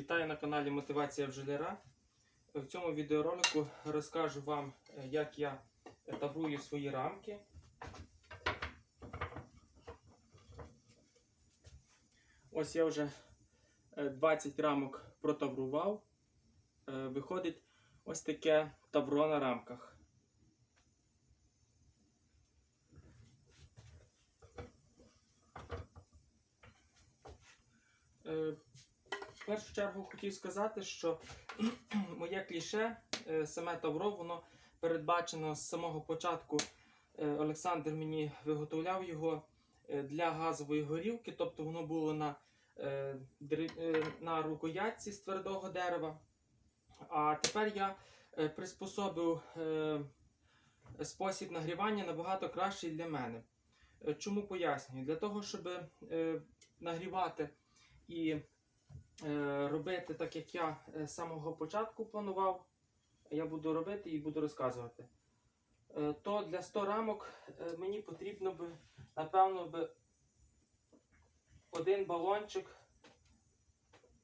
Вітаю на каналі Мотивація бджоляра. В цьому відеоролику розкажу вам, е, як я таврую свої рамки. Ось я вже е, 20 рамок протаврував. Е, Виходить ось таке тавро на рамках. Е, В першу чергу хотів сказати, що моє кліше, е, саме Тавро, воно передбачено з самого початку. Е, Олександр мені виготовляв його е, для газової горілки, тобто воно було на, на рукоятці з твердого дерева. А тепер я приспособив спосіб нагрівання набагато кращий для мене. Чому пояснюю? Для того, щоб нагрівати і робити так, як я е, з самого початку планував, я буду робити і буду розказувати. Е, то для 100 рамок е, мені потрібно би, напевно, би один балончик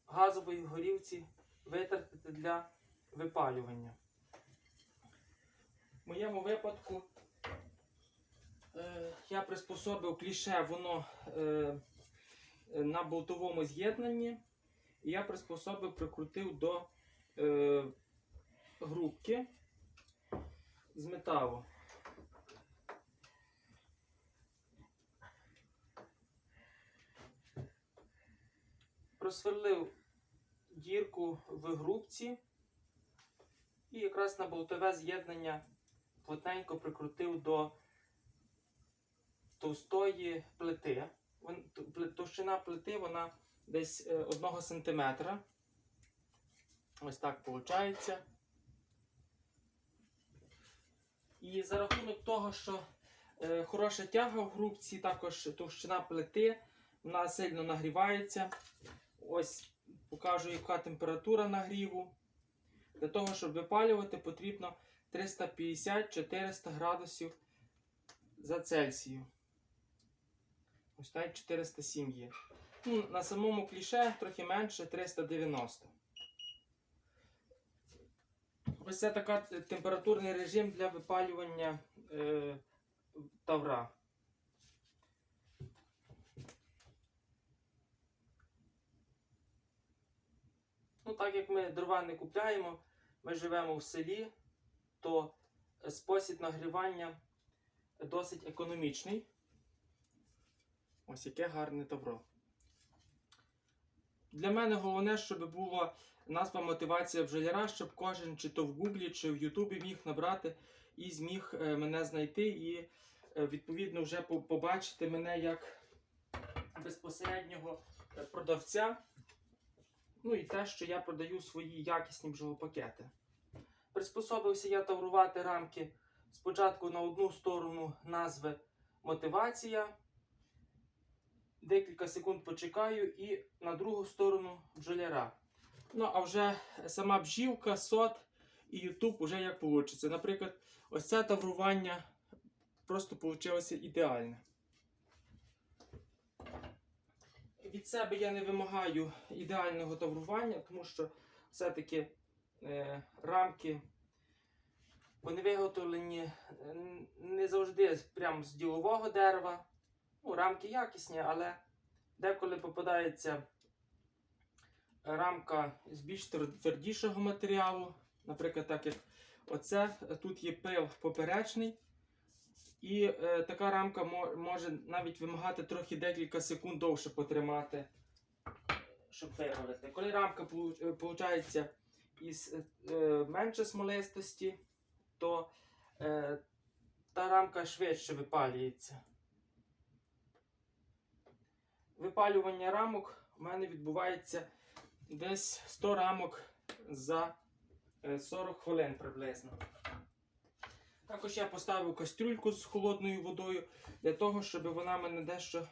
газової горілці витратити для випалювання. В моєму випадку е, я приспособив кліше, воно е, на болтовому з'єднанні. І я приспособив, прикрутив до е, грубки з металу. Просверлив дірку в грубці і якраз на болтове з'єднання плотненько прикрутив до товстої плити. Товщина плити вона десь 1 см. Ось так виходить. І за рахунок того, що е, хороша тяга в грубці, також товщина плити, вона сильно нагрівається. Ось покажу, яка температура нагріву. Для того, щоб випалювати, потрібно 350-400 градусів за Цельсію. Ось навіть 407 є. На самому кліше трохи менше 390. Ось це така температурний режим для випалювання е, тавра. Ну, так як ми дрова не купляємо, ми живемо в селі, то спосіб нагрівання досить економічний. Ось яке гарне тавро. Для мене головне, щоб була назва мотивація бджоляра, щоб кожен чи то в Гуглі, чи в Ютубі міг набрати і зміг е, мене знайти і е, відповідно вже побачити мене як безпосереднього е, продавця. Ну і те, що я продаю свої якісні бджолопакети. Приспособився я таврувати рамки спочатку на одну сторону назви мотивація. Декілька секунд почекаю і на другу сторону бджоляра. Ну, а вже сама бджілка, сот і Ютуб уже як вийде. Наприклад, ось це таврування просто вийшло ідеальне. Від себе я не вимагаю ідеального таврування, тому що все-таки е, рамки вони виготовлені е, не завжди прямо з ділового дерева. Ну, рамки якісні, але деколи попадається рамка з більш твердішого матеріалу. Наприклад, так як оце, тут є пил поперечний. І е, така рамка може навіть вимагати трохи декілька секунд довше потримати, щоб вивалити. Коли рамка виходить із е, менше смолистості, то е, та рамка швидше випалюється. Випалювання рамок у мене відбувається десь 100 рамок за е, 40 хвилин приблизно. Також я поставив кастрюльку з холодною водою для того, щоб вона мене дещо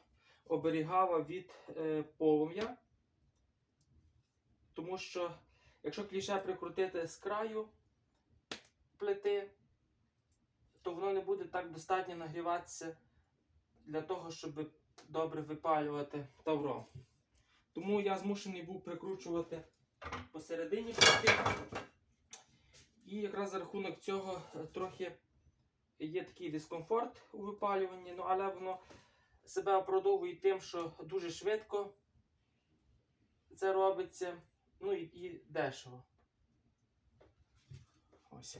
оберігала від е, полум'я. Тому що, якщо кліше прикрутити з краю плити, то воно не буде так достатньо нагріватися для того, щоб добре випалювати тавро. Тому я змушений був прикручувати посередині піти. І якраз за рахунок цього е, трохи є такий дискомфорт у випалюванні, ну, але воно себе оправдовує тим, що дуже швидко це робиться, ну і, і дешево. Ось.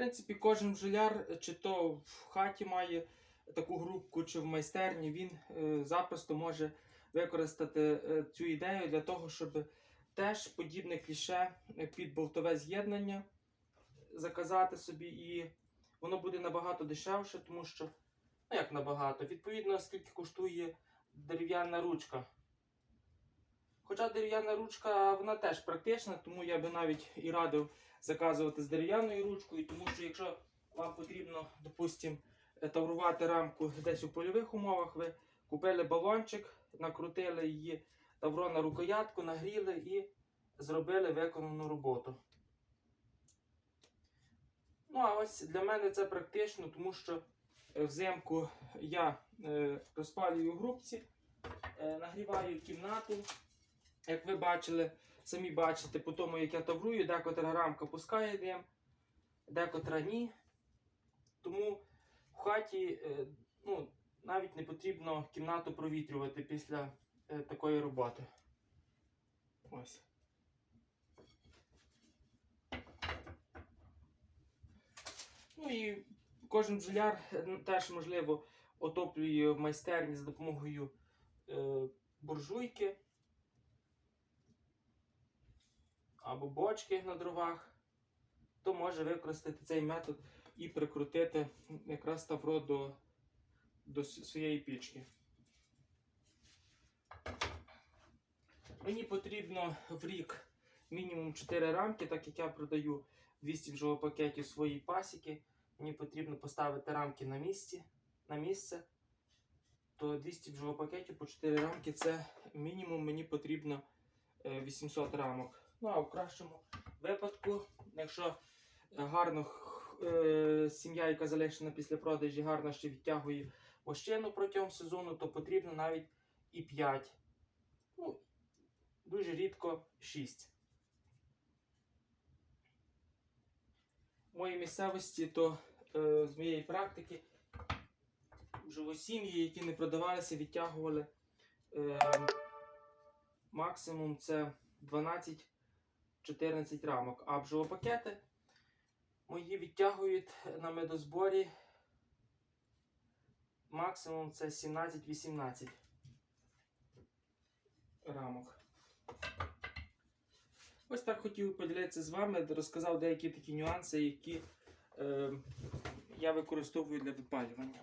Принципі, кожен бджоляр, чи то в хаті має таку грубку, чи в майстерні, він е, запросто може використати е, цю ідею для того, щоб теж подібне кліше е, під болтове з'єднання заказати собі, і воно буде набагато дешевше, тому що, ну як набагато, відповідно, скільки коштує дерев'яна ручка. Хоча дерев'яна ручка вона теж практична, тому я би навіть і радив заказувати з дерев'яною ручкою, тому що якщо вам потрібно, допустимо, таврувати рамку десь у польових умовах, ви купили балончик, накрутили її тавро на рукоятку, нагріли і зробили виконану роботу. Ну, а ось для мене це практично, тому що е, взимку я е, розпалюю в грубці, е, нагріваю кімнату. Як ви бачили, самі бачите, по тому, як я таврую, декотра рамка пускає дим, декотра ні. Тому в хаті е, ну, навіть не потрібно кімнату провітрювати після е, такої роботи. Ось. Ну і кожен бджоляр е, теж, можливо, отоплює в майстерні за допомогою буржуйки або бочки на дровах, то може використати цей метод і прикрутити якраз тавро до, до своєї пічки. Мені потрібно в рік мінімум 4 рамки, так як я продаю 200 бджолопакетів своїй пасіки. Мені потрібно поставити рамки на місці, на місце. То 200 бджолопакетів по 4 рамки це мінімум мені потрібно е, 800 рамок. Ну а в кращому випадку, якщо гарно е, сім'я, яка залишена після продажі, гарно ще відтягує вощину протягом сезону, то потрібно навіть і 5. Ну, дуже рідко 6. В моїй місцевості, то е, з моєї практики, живосім'ї, які не продавалися, відтягували е, максимум це 12-14 рамок. А бджолопакети мої відтягують на медозборі максимум це 17-18 рамок. Ось так хотів поділитися з вами, розказав деякі такі нюанси, які е, я використовую для випалювання.